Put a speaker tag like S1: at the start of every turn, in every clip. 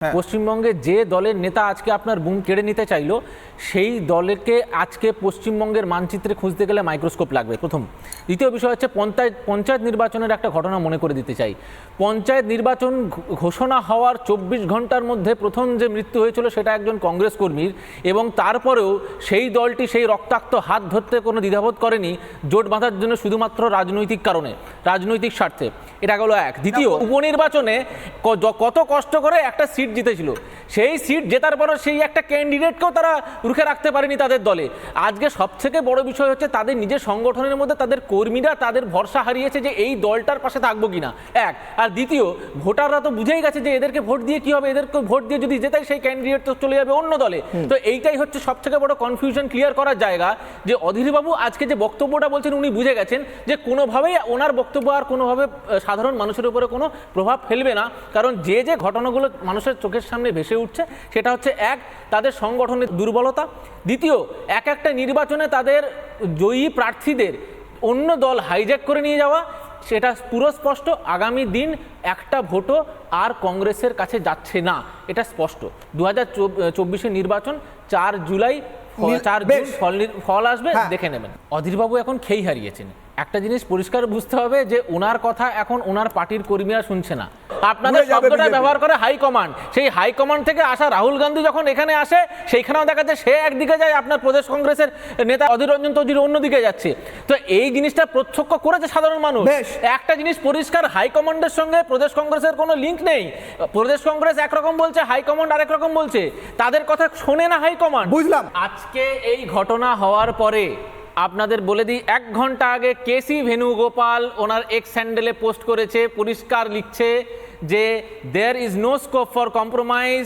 S1: হ্যাঁ।
S2: পশ্চিমবঙ্গে যে দলের নেতা আজকে আপনার বুম কেড়ে নিতে চাইলো সেই দলকে আজকে পশ্চিমবঙ্গের মানচিত্রে খুঁজতে গেলে মাইক্রোস্কোপ লাগবে। প্রথম। দ্বিতীয় বিষয় হচ্ছে পঞ্চায়েত পঞ্চায়েত নির্বাচনের একটা ঘটনা মনে করে দিতে চাই। পঞ্চায়েত নির্বাচন ঘোষণা হওয়ার চব্বিশ ঘণ্টার মধ্যে প্রথম যে মৃত্যু হয়েছিল সেটা একজন কংগ্রেস কর্মীর এবং তারপরেও সেই দলটি সেই রক্তাক্ত হাত ধরতে কোনো দ্বিধাবোধ করেনি জোট বাঁধার জন্য শুধুমাত্র রাজনৈতিক কারণে রাজনৈতিক স্বার্থে। এটা গেল এক। দ্বিতীয় উপনির্বাচনে কত কষ্ট করে একটা সিট জিতেছিল। সেই সিট জেতার পরও সেই একটা ক্যান্ডিডেটকেও তারা রুখে রাখতে পারেনি তাদের দলে। আজকে সবথেকে বড় বিষয় হচ্ছে তাদের নিজের সংগঠনের মধ্যে তাদের কর্মীরা তাদের ভরসা হারিয়েছে যে এই দলটার পাশে থাকব কিনা। এক আর দ্বিতীয় ভোটাররা তো বুঝেই গেছে যে এদেরকে ভোট দিয়ে কি হবে এদেরকে ভোট দিয়ে যদি জেতাই সেই ক্যান্ডিডেট তো চলে যাবে অন্য দলে। তো এইটাই হচ্ছে সবথেকে বড় কনফিউশন ক্লিয়ার করার জায়গা যে অধীরবাবু আজকে যে বক্তব্যটা বলছেন উনি বুঝে গেছেন যে কোনোভাবেই ওনার বক্তব্য আর কোনোভাবে সাধারণ মানুষের উপরে কোনো প্রভাব ফেলবে না। কারণ যে যে ঘটনাগুলো মানুষের চোখের সামনে ভেসে উঠছে সেটা হচ্ছে এক তাদের সংগঠনের দুর্বলতা। দ্বিতীয় এক একটা নির্বাচনে তাদের জয়ী প্রার্থীদের অন্য দল হাইজ্যাক করে নিয়ে যাওয়া সেটা পুরো স্পষ্ট আগামী দিন একটা ভোটও আর কংগ্রেসের কাছে যাচ্ছে না এটা স্পষ্ট। দু হাজার চব্বিশের নির্বাচন চার জুলাই চার জুন ফল ফল আসবে
S1: হ্যাঁ।
S2: দেখে নেবেন। অধীরবাবু এখন খেই হারিয়েছেন। একটা জিনিস পরিষ্কার বুঝতে হবে যে ওনার কথা এখন ওনার পার্টির কর্মীরা শুনছে না। আপনাদের শব্দটা ব্যবহার করে হাই কমান্ড সেই হাই কমান্ড থেকে আসা রাহুল গান্ধী যখন এখানে আসে সেইখানেও দেখা যাচ্ছে সে একদিকে যায় আপনার প্রদেশ কংগ্রেসের নেতা অধীর রঞ্জন চৌধুরী অন্যদিকে যাচ্ছে। তো এই জিনিসটা প্রত্যক্ষ করেছে সাধারণ মানুষ। একটা জিনিস পরিষ্কার হাইকমান্ডের সঙ্গে প্রদেশ কংগ্রেসের কোনো লিঙ্ক নেই। প্রদেশ কংগ্রেস একরকম বলছে হাইকমান্ড আরেক রকম বলছে। তাদের কথা শোনে না হাইকমান্ড
S1: বুঝলাম।
S2: আজকে এই ঘটনা হওয়ার পরে আপনাদের বলে দিই, এক ঘণ্টা আগে কেসি ভেনুগোপাল ওনার এক্স স্যান্ডেলে পোস্ট করেছে, পরিষ্কার লিখছে যে there is no scope for compromise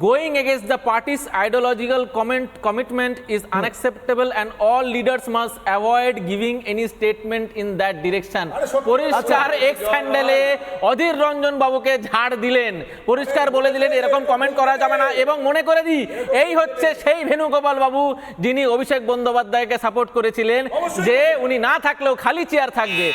S2: going against the party's ideological comment commitment is unacceptable and all leaders must avoid giving any statement in that direction পরিষ্কার এক্স হ্যান্ডেলে অধীর রঞ্জন বাবুকে ঝাড় দিলেন। পরিষ্কার বলে দিলেন এরকম কমেন্ট করা যাবে না। এবং মনে করে দিই এই হচ্ছে সেই ভেনুগোপাল বাবু যিনি অভিষেক বন্দ্যোপাধ্যায়কে সাপোর্ট করেছিলেন যে উনি না থাকলেও খালি চেয়ার থাকবে।